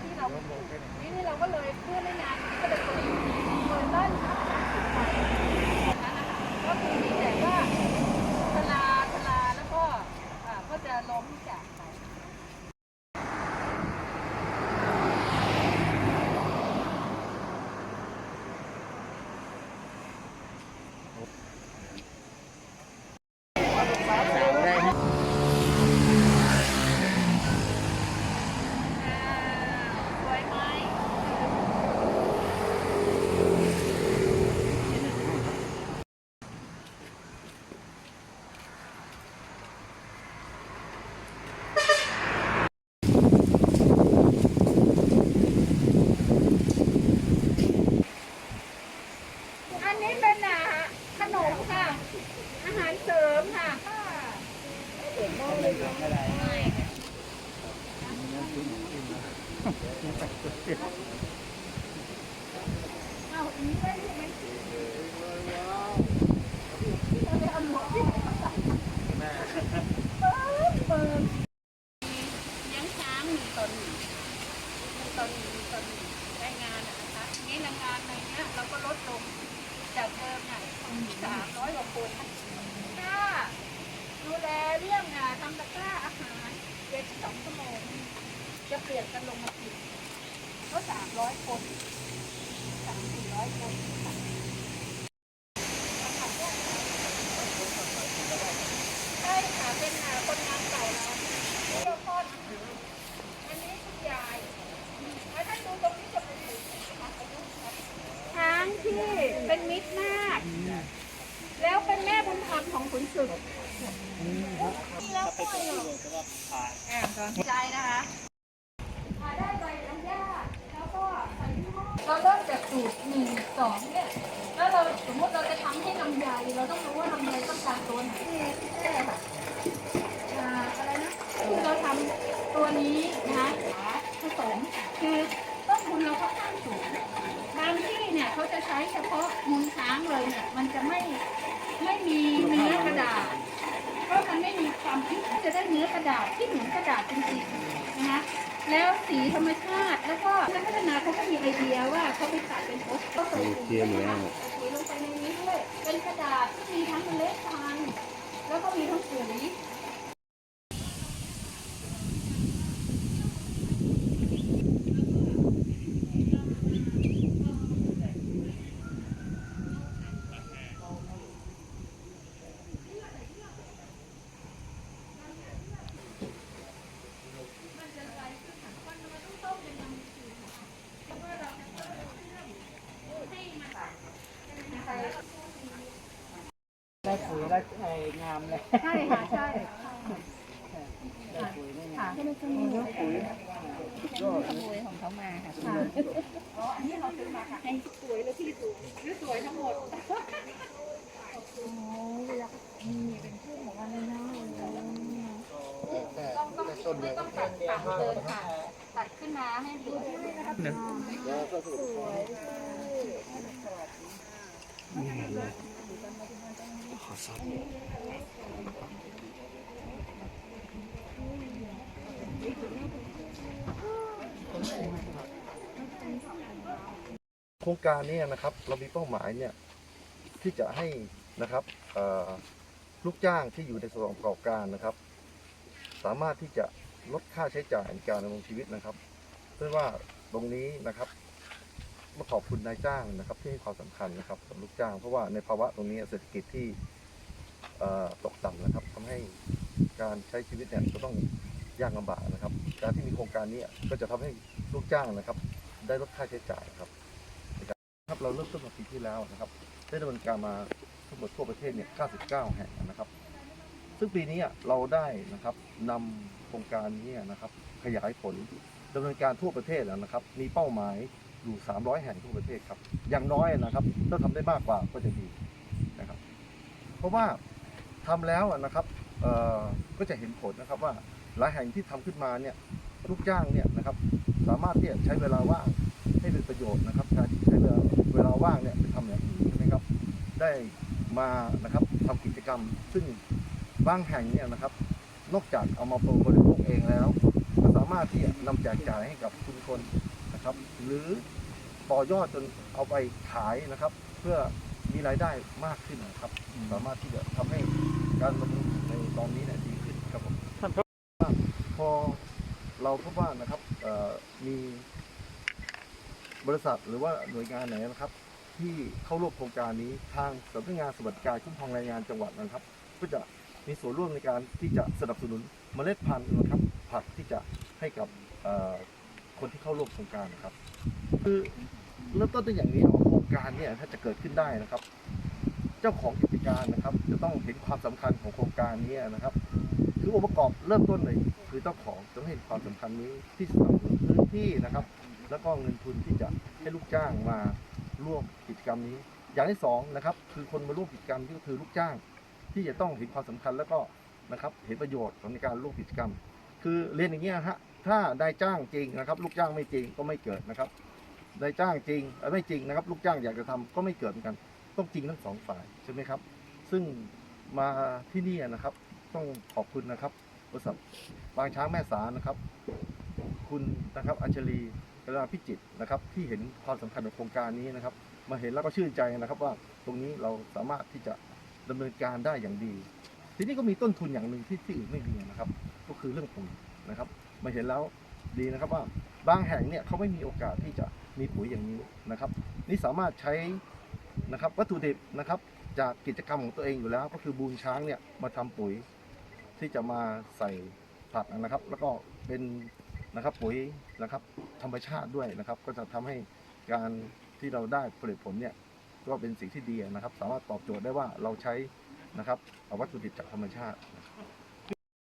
ที่เรานี่นี่เราก็เลยเพื่อไม่นาน เอาอันนี้ได้ใช่ไหมเอาหมวกที่ไหนมาใส่เปิดเปิดเลี้ยงช้างมีตนหนึ่งมีตนหนึ่งมีตนหนึ่งได้งานอะนะคะนี่แรงงานในเนี้ยเราก็ลดลงจากเดิมเนี่ยสามร้อยกว่าคนถ้าดูแลเรื่องงานทำตะกร้าอาหารเจ็ดสองชั่วโมงจะเปลี่ยนกันลงมา ร้อยคนสามสี่ร้อยคนค่ะใช่ค่ะเป็นอ่าคนงานเก่าเราเจ้าพ่อนะอันนี้คุณยายแล้วถ้าดูตรงนี้จะเป็นช้างที่เป็นมิตรมาก แล้วเป็นแม่บุญธรรมของขุนศึกแล้วก็ใจนะคะได้ใบอนุญาตแล้วก็ใส่ยี่ห้อเราเริ่มจากสูตรหนึ่ง สองเนี่ยแล้วเราสมมติเราจะทำให้ลำไยเราต้องรู้ว่าลำไยต้องการตัวไหนใช่ค่ะอ่าอะไรนะคือเราทำตัวนี้นะคะผสมคือต้นทุนเราค่อนข้างสูงบางที่เนี่ยเขาจะใช้เฉพาะมูลช้างเลยเนี่ยมันจะไม่ไม่มีเนื้อกระดาษเพราะมันไม่มีความพิษจะได้เนื้อกระดาษที่เหมือนกระดาษจริงๆนะคะ แล้วสีธรรมชาติ แล้วก็นักพัฒนาเขาก็มีไอเดียว่าเขาไปตัดเป็นโพสต์ก็ใส่ปุ๋ยใช่ไหมคะใส่ปุ๋ยลงไปในนี้ด้วยเป็นกระดาษที่มีทั้งเมล็ดพันธุ์แล้วก็มีทั้งปุ๋ย ได้ปุ๋ยไอ้งามเลยใช่ค่ะใช่ปุ๋ยนี่ไงค่ะปุ๋ยยอดขโมยของเขามาค่ะอ๋ออันนี้เราซื้อมาค่ะให้สวยแล้วที่สูงหรือสวยทั้งหมดต้องต้องไม่ต้องตัดต่ำเกินค่ะตัดขึ้นมาให้สวย โครงการนี้นะครับ เรามีเป้าหมายเนี่ยที่จะให้นะครับลูกจ้างที่อยู่ในสถานประกอบการนะครับ สามารถที่จะลดค่าใช้จ่ายในการดำรงชีวิตนะครับ เพื่อว่าตรงนี้นะครับมาขอบคุณนายจ้างนะครับ ที่ให้ความสำคัญนะครับกับลูกจ้าง เพราะว่าในภาวะตรงนี้เศรษฐกิจที่ ตกต่ำนะครับทำให้การใช้ชีวิตเนี่ยก็ต้องยากลำบากนะครับ การที่มีโครงการนี้ก็จะทำให้ลูกจ้างนะครับ ได้ลดค่าใช้จ่ายครับครับเราเริ่มต้นมาปีที่แล้วนะครับได้ดำเนินการมาทั้งหมดทั่วประเทศเนี่ย99 แห่งนะครับ ซึ่งปีนี้เราได้นะครับนำโครงการนี้นะครับ ขยายผลดำเนินการทั่วประเทศแล้วนะครับ มีเป้าหมายอยู่ 300 แห่งทั่วประเทศครับ อย่างน้อยนะครับ ถ้าทำได้มากกว่าก็จะดีนะครับ เพราะว่า ทำแล้วนะครับก็จะเห็นผลนะครับว่าหลายแห่งที่ทำขึ้นมาเนี่ยลูกจ้างเนี่ยนะครับสามารถที่จะใช้เวลาว่างให้เป็นประโยชน์นะครับการใช้เวลาเวลาว่างเนี่ยไปทำอย่างอื่นใช่ไหมครับได้มานะครับทำกิจกรรม ซึ่งบางแห่งเนี่ยนะครับ นอกจากเอามาบริโภคเองแล้ว ก็สามารถที่จะนำแจกจ่ายให้กับชุมชนนะครับ หรือต่อยอดจนเอาไปขายนะครับ เพื่อ มีรายได้มากขึ้นนะครับ สามารถที่จะทำให้การดำรงอยู่ในตอนนี้เนี่ยดีขึ้นครับผมพอเราพบว่านะครับเอ่อมีบริษัทหรือว่าหน่วยงานไหนนะครับ ที่เข้าร่วมโครงการนี้ทางสำนักงานสวัสดิการคุ้มครองแรงงานจังหวัดนะครับ ก็จะมีส่วนร่วมในการที่จะสนับสนุนเมล็ดพันธุ์นะครับ ผักที่จะให้กับเอ่อคนที่เข้าร่วมโครงการนะครับ คือ เริ่มต้นต้นอย่างนี้โครงการเนี่ยถ้าจะเกิดขึ้นได้นะครับ เจ้าของกิจการนะครับ จะต้องเห็นความสำคัญของโครงการนี้นะครับคือองค์ประกอบเริ่มต้นเลยคือเจ้าของต้องเห็นความสำคัญนี้ที่สนับสนุนพื้นที่นะครับ แล้วก็เงินทุนที่จะให้ลูกจ้างมาร่วมกิจกรรมนี้ อย่างที่สองนะครับคือคนมาร่วมกิจกรรมที่ก็คือลูกจ้าง ที่จะต้องเห็นความสำคัญแล้วก็นะครับเห็นประโยชน์ของในการร่วมกิจกรรม คือเรียนอย่างเงี้ฮะถ้าได้จ้างจริงนะครับ ลูกจ้างไม่จริงก็ไม่เกิดนะครับ ได้จ้างจริงเอ่อไม่จริงนะครับ ลูกจ้างอยากจะทำก็ไม่เกิดเหมือนกัน ต้องจริงทั้งสองฝ่ายใช่ไหมครับ ซึ่งมาที่นี่นะครับ ต้องขอบคุณนะครับบริษัทบางช้างแม่สานะครับ คุณนะครับอัญชลีกราพิจิตรนะครับ ที่เห็นความสำคัญของโครงการนี้นะครับ มาเห็นแล้วก็ชื่นใจนะครับว่าตรงนี้เราสามารถที่จะดำเนินการได้อย่างดี ทีนี้ก็มีต้นทุนอย่างหนึ่งที่ที่อื่นไม่มีนะครับ ก็คือเรื่องปุ๋ยนะครับ มาเห็นแล้วดีนะครับว่าบางแห่งเนี่ยเขาไม่มีโอกาสที่จะ มีปุ๋ยอย่างนี้นะครับ นี่สามารถใช้นะครับวัตถุดิบนะครับ จากกิจกรรมของตัวเองอยู่แล้ว ก็คือบูนช้างเนี่ยมาทำปุ๋ยที่จะมาใส่ผักนะครับ แล้วก็เป็นนะครับปุ๋ยนะครับธรรมชาติด้วยนะครับ ก็จะทำให้การที่เราได้ผลิตผลเนี่ยก็เป็นสิ่งที่ดีนะครับ สามารถตอบโจทย์ได้ว่าเราใช้นะครับเอาวัตถุดิบจากธรรมชาติ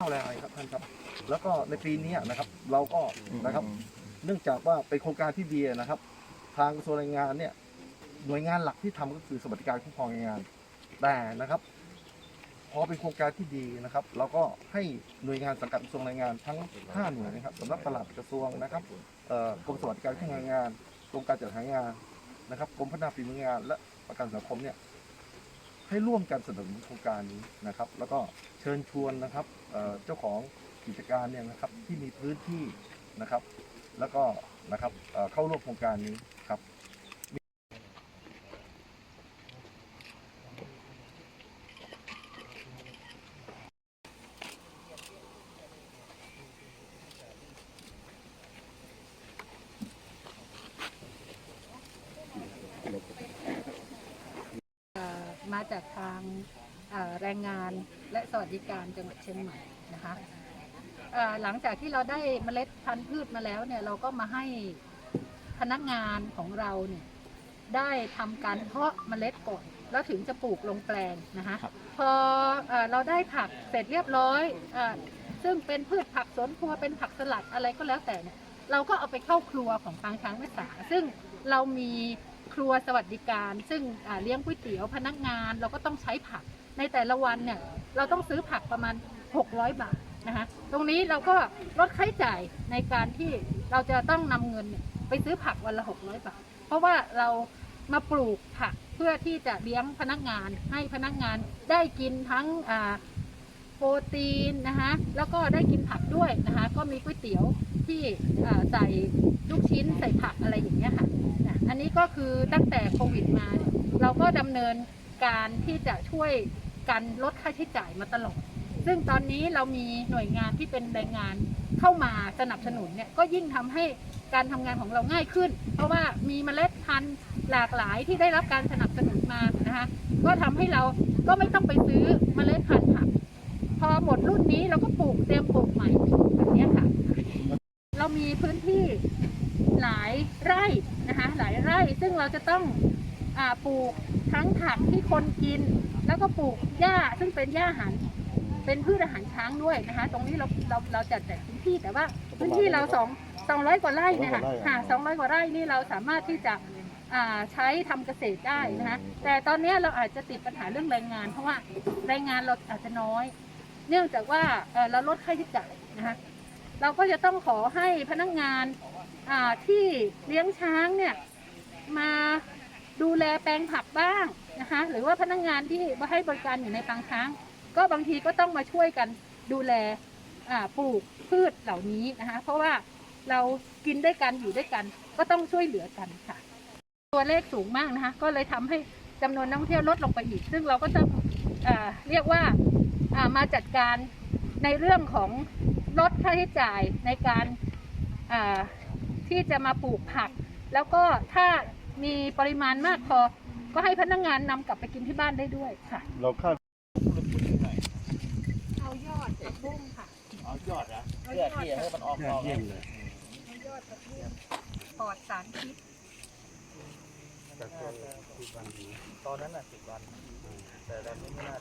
ข้าวแรงอะไรครับท่านครับ แล้วก็ในปีนี้นะครับ เราก็นะครับ เนื่องจากว่าเป็นโครงการที่ดีนะครับ ทางกระทรวงแรงงานเนี่ยหน่วยงานหลักที่ทำก็คือสวัสดิการคุ้มครองแรงงานแต่นะครับ พอเป็นโครงการที่ดีนะครับ เราก็ให้หน่วยงานสังกัดกระทรวงแรงงานทั้ง5หน่วยนะครับสำนักปลัดกระทรวงนะครับกรมสวัสดิการคุ้มครองแรงงานกรมการจัดหางานนะครับกรมพัฒนาฝีมืองาน และประกันสังคมเนี่ยให้ร่วมกันสนับสนุนโครงการนี้นะครับ แล้วก็เชิญชวนนะครับเจ้าของกิจการเนี่ยนะครับที่มีพื้นที่นะครับ แล้วก็นะครับเข้าร่วมโครงการนี้ครับมาจากทางแรงงานและสวัสดิการจังหวัดเชียงใหม่นะคะ เอ่อหลังจากที่เราได้เมล็ดพันธุ์พืชมาแล้วเนี่ยเราก็มาให้พนักงานของเราเนี่ยได้ทำการเพาะเมล็ดก่อนแล้วถึงจะปลูกลงแปลงนะคะพอเอ่อเราได้ผักเสร็จเรียบร้อยเออซึ่งเป็นพืชผักสวนครัวเป็นผักสลัดอะไรก็แล้วแต่เนี่ยเราก็เอาไปเข้าครัวของปางช้างแม่สาซึ่งเรามีครัวสวัสดิการ ซึ่งอ่าเลี้ยงก๋วยเตี๋ยวพนักงานเราก็ต้องใช้ผัก ในแต่ละวันเนี่ยเราต้องซื้อผักประมาณ 600 บาท นะคะตรงนี้เราก็ลดค่าใช้จ่ายในการที่เราจะต้องนำเงินไปซื้อผักวันละ600บาท เพราะว่าเรามาปลูกผักเพื่อที่จะเลี้ยงพนักงานให้พนักงานได้กินทั้งโปรตีนนะคะแล้วก็ได้กินผักด้วยนะคะก็มีก๋วยเตี๋ยวที่ใส่ลูกชิ้นใส่ผักอะไรอย่างเงี้ยค่ะอันนี้ก็คือตั้งแต่โควิดมาเนี่ยเราก็ดำเนินการที่จะช่วยกันลดค่าใช้จ่ายมาตลอด ซึ่งตอนนี้เรามีหน่วยงานที่เป็นแรงงานเข้ามาสนับสนุนเนี่ยก็ยิ่งทำให้การทำงานของเราง่ายขึ้น เพราะว่ามีเมล็ดพันธุ์หลากหลายที่ได้รับการสนับสนุนมานะคะก็ทำให้เราก็ไม่ต้องไปซื้อเมล็ดพันธุ์ผักพอหมดรุ่นนี้เราก็ปลูกเตรียมปลูกใหม่แบบนี้ค่ะ เรามีพื้นที่หลายไร่นะคะหลายไร่ซึ่งเราจะต้องอปลูกทั้งผักที่คนกิน แล้วก็ปลูกหญ้าซึ่งเป็นหญ้าอาหาร เป็นพืชอาหารช้างด้วยนะคะ ตรงนี้เราเราเราจัดแต่พื้นที่แต่ว่าพื้นที่เราสองสองร้อยกว่าไร่เนี่ยค่ะค่ะสองร้อยกว่าไร่นี่เราสามารถที่จะอ่าใช้ทำเกษตรได้นะคะแต่ตอนนี้เราอาจจะติดปัญหาเรื่องแรงงาน เพราะว่าแรงงานเราอาจจะน้อย เนื่องจากว่าเอ่อเราลดค่าใช้จ่ายนะคะเราก็จะต้องขอให้พนักงานอ่าที่เลี้ยงช้างเนี่ยมาดูแลแปลงผักบ้างนะคะหรือว่าพนักงานที่มาให้บริการอยู่ในปางช้าง ก็บางทีก็ต้องมาช่วยกันดูแลปลูกพืชเหล่านี้นะคะเพราะว่าเรากินด้วยกันอยู่ด้วยกัน ก็ต้องช่วยเหลือกันค่ะ ตัวเลขสูงมากนะคะก็เลยทำให้จำนวนนักท่องเที่ยวลดลงไปอีก ซึ่งเราก็ต้องเรียกว่ามาจัดการในเรื่องของลดค่าใช้จ่ายในการที่จะมาปลูกผัก แล้วก็ถ้ามีปริมาณมากพอ ก็ให้พนักงานนำกลับไปกินที่บ้านได้ด้วยค่ะเราคาด ดผักบุ้งค่ะเอายอดนะเอาเพื่ยออดที่จะให้มันออกดอกเยี่ยมเลยเอายอดผักบุ้งปลอดสารพิษจากตัวที่ฟังดูตอนนั้นน่ะสิบวันแต่ตอนนี้ไม่น่า